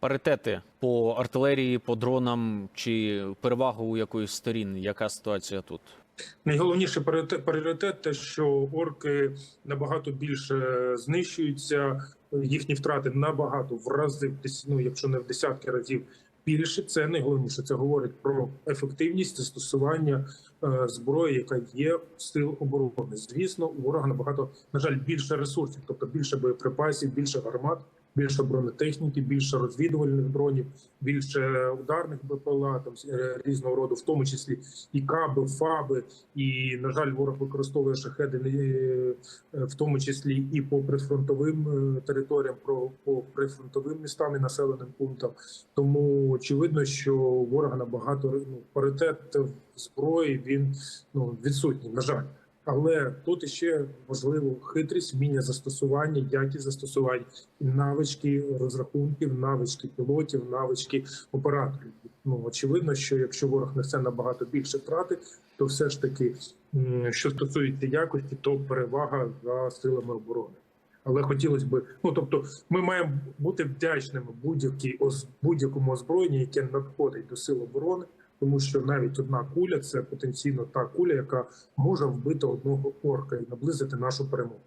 паритети по артилерії, по дронам чи перевагу у якоїсь сторін? Яка ситуація тут? Найголовніший пріоритет, те, що орки набагато більше знищуються, їхні втрати набагато в рази, ну, якщо не в десятки разів більше. Це найголовніше. Це говорить про ефективність застосування е, зброї, яка є в сил оборони. Звісно, у ворога набагато на жаль більше ресурсів, тобто більше боєприпасів, більше гармат. Більше бронетехніки, більше розвідувальних дронів, більше ударних БПЛА там е, різного роду, в тому числі і каби, фаби. І на жаль, ворог використовує шахеди е, в тому числі і по прифронтовим е, територіям, по прифронтовим містам і населеним пунктам. Тому очевидно, що ворога набагато ну, паритет зброї він ну відсутній. На жаль. Але тут іще важливо хитрість, вміння застосування, якість застосування, і навички розрахунків, навички пілотів, навички операторів. Ну очевидно, що якщо ворог несе набагато більше втрати, то все ж таки, що стосується якості, то перевага за силами оборони. Але хотілося б, ну тобто, ми маємо бути вдячними будь-якій будь-якому озброєнню, яке надходить до сил оборони, тому що навіть одна куля це потенційно та куля, яка може вбити одного орка і наблизити нашу перемогу.